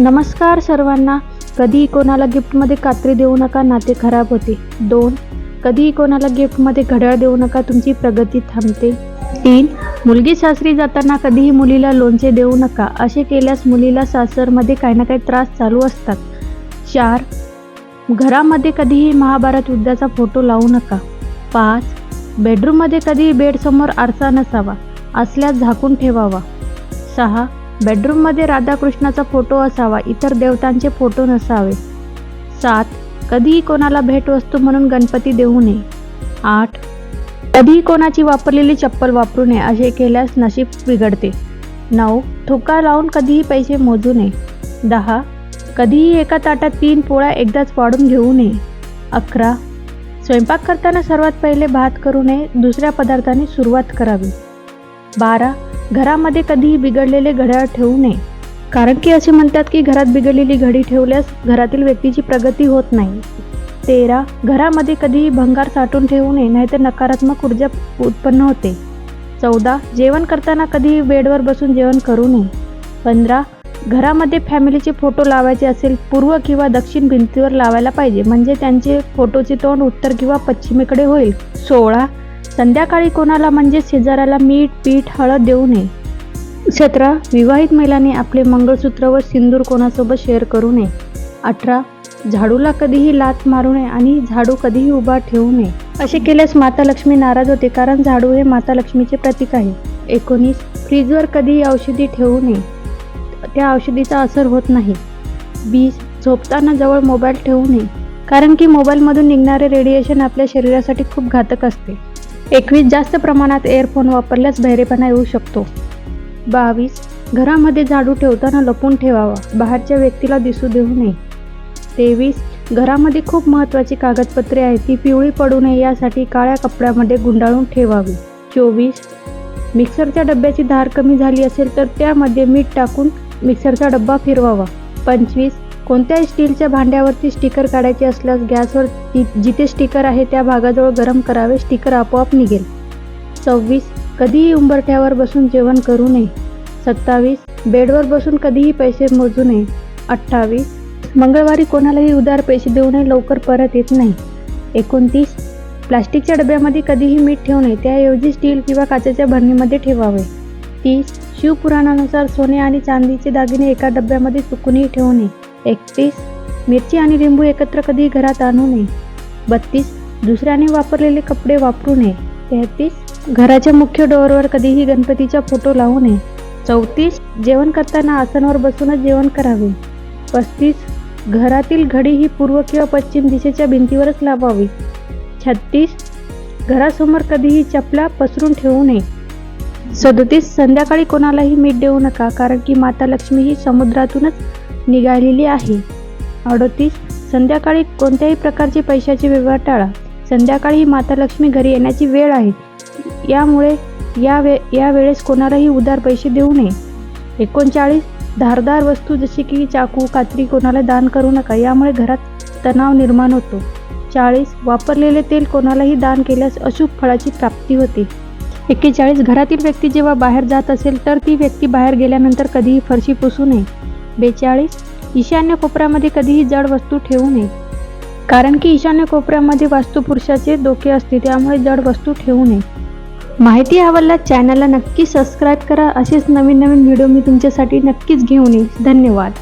नमस्कार सर्वांना. कधीही कोणाला गिफ्टमध्ये कात्री देऊ नका नाते खराब होते. दोन कधीही कोणाला गिफ्टमध्ये घड्याळ देऊ नका तुमची प्रगती थांबते. तीन मुलगी सासरी जाताना कधीही मुलीला लोणचे देऊ नका असे केल्यास मुलीला सासरमध्ये काही ना काही त्रास चालू असतात. चार घरामध्ये कधीही महाभारत युद्धाचा फोटो लावू नका. पाच बेडरूममध्ये कधीही बेडसमोर आरसा नसावा असल्यास झाकून ठेवावा. सहा बेडरूममध्ये राधाकृष्णाचा फोटो असावा इतर देवतांचे फोटो नसावे. सात कधीही कोणाला भेटवस्तू म्हणून गणपती देऊ नये. आठ कधीही कोणाची वापरलेली चप्पल वापरू नये असे केल्यास नशीब बिघडते. नऊ थुका लावून कधीही पैसे मोजू नये. दहा कधीही एका ताटात तीन पोळ्या एकदाच वाढून घेऊ नये. अकरा स्वयंपाक करताना सर्वात पहिले भात करू नये दुसऱ्या पदार्थाने सुरुवात करावी. बारा घरामध्ये कधीही बिघडलेले घड्याळ ठेवू नये. कारण की असे म्हणतात की घरात बिघडलेली घडी ठेवल्यास घरातील व्यक्तीची प्रगती होत नाही. तेरा घरामध्ये कधीही भंगार साठून ठेवू नये नाहीतर नकारात्मक ऊर्जा उत्पन्न होते. चौदा जेवण करताना कधीही बेडवर बसून जेवण करू नये. पंधरा घरामध्ये फॅमिलीचे फोटो लावायचे असेल पूर्व किंवा दक्षिण भिंतीवर लावायला पाहिजे म्हणजे त्यांचे फोटोचे तोंड उत्तर किंवा पश्चिमेकडे होईल. सोळा संध्याकाळी कोणाला म्हणजे शेजाऱ्याला मीठ पीठ हळद देऊ नये. सतरा विवाहित महिलांनी आपले मंगळसूत्र व सिंदूर कोणासोबत शेअर करू नये. अठरा झाडूला कधीही लात मारू नये आणि झाडू कधीही उभा ठेवू नये. असे केल्यास माता लक्ष्मी नाराज होते कारण झाडू हे माता लक्ष्मीचे प्रतीक आहे. एकोणीस फ्रीजवर कधीही औषधी ठेवू नये. त्या औषधीचा असर होत नाही. वीस झोपताना जवळ मोबाईल ठेवू नये. कारण की मोबाईलमधून निघणारे रेडिएशन आपल्या शरीरासाठी खूप घातक असते. एकवीस जास्त प्रमाणात एअरफोन वापरल्यास बहिरेपणा येऊ शकतो. बावीस घरामध्ये झाडू ठेवताना लपून ठेवावा. बाहेरच्या व्यक्तीला दिसू देऊ नये. तेवीस घरामध्ये खूप महत्त्वाची कागदपत्रे आहेत ती पिवळी पडू नये यासाठी काळ्या कपड्यामध्ये गुंडाळून ठेवावी. चोवीस मिक्सरच्या डब्याची धार कमी झाली असेल तर त्यामध्ये मीठ टाकून मिक्सरचा डब्बा फिरवावा. पंचवीस कोणत्याही स्टीलच्या भांड्यावरती स्टिकर काढायचे असल्यास गॅसवर जिथे स्टिकर आहे त्या भागाजवळ गरम करावे स्टिकर आपोआप निघेल. सव्वीस कधीही उंबरठ्यावर बसून जेवण करू नये. सत्तावीस बेडवर बसून कधीही पैसे मोजू नये. अठ्ठावीस मंगळवारी कोणालाही उदार पैसे देऊ नये लवकर परत येत नाही. एकोणतीस प्लास्टिकच्या डब्यामध्ये कधीही मीठ ठेवू नये त्याऐवजी स्टील किंवा काचेच्या भरणीमध्ये ठेवावे. तीस शिवपुराणानुसार सोने आणि चांदीचे दागिने एका डब्यामध्ये चुकूनही ठेवू नये. एकतीस. मिरची आणि लिंबू एकत्र कधीही घरात आणू नये. बत्तीस. दुसऱ्याने वापरलेले कपडे वापरू नये. तेहतीस. घराच्या मुख्य डोअरवर कधीही गणपतीचा फोटो लावू नये. चौतीस. जेवण करताना आसनावर बसूनच जेवण करावे. पस्तीस. घरातील घडी ही पूर्व किंवा पश्चिम दिशेच्या भिंतीवरच लावावी. छत्तीस. घरासमोर कधीही चपला पसरून ठेवू नये. सदोतीस. संध्याकाळी कोणालाही मीठ देऊ नका कारण की माता लक्ष्मी ही समुद्रातूनच निघालेली आहे. अडोतीस संध्याकाळी कोणत्याही प्रकारचे पैशाचे व्यवहार टाळा. संध्याकाळी ही माता लक्ष्मी घरी येण्याची वेळ आहे. यामुळे या वे या वेळेस कोणालाही उदार पैसे देऊ नये. एकोणचाळीस धारदार वस्तू जशी की चाकू कात्री कोणाला दान करू नका यामुळे घरात तणाव निर्माण होतो. चाळीस वापरलेले तेल कोणालाही दान केल्यास अशुभ फळाची प्राप्ती होते. एक्केचाळीस घरातील व्यक्ती जेव्हा बाहेर जात असेल तर ती व्यक्ती बाहेर गेल्यानंतर कधीही फरशी पुसू नये. बेचाळीस. ईशान्य कोपऱ्यामध्ये कधीही जड वस्तू ठेवू नये. कारण की ईशान्य कोपऱ्यामध्ये वास्तुपुरुषाचे डोके असते त्यामुळे जड वस्तू ठेवू नये. माहिती आवडल्यास चॅनलला नक्की सबस्क्राईब करा. असेच नवीन नवीन व्हिडिओ मी तुमच्यासाठी नक्कीच घेऊन येईल धन्यवाद.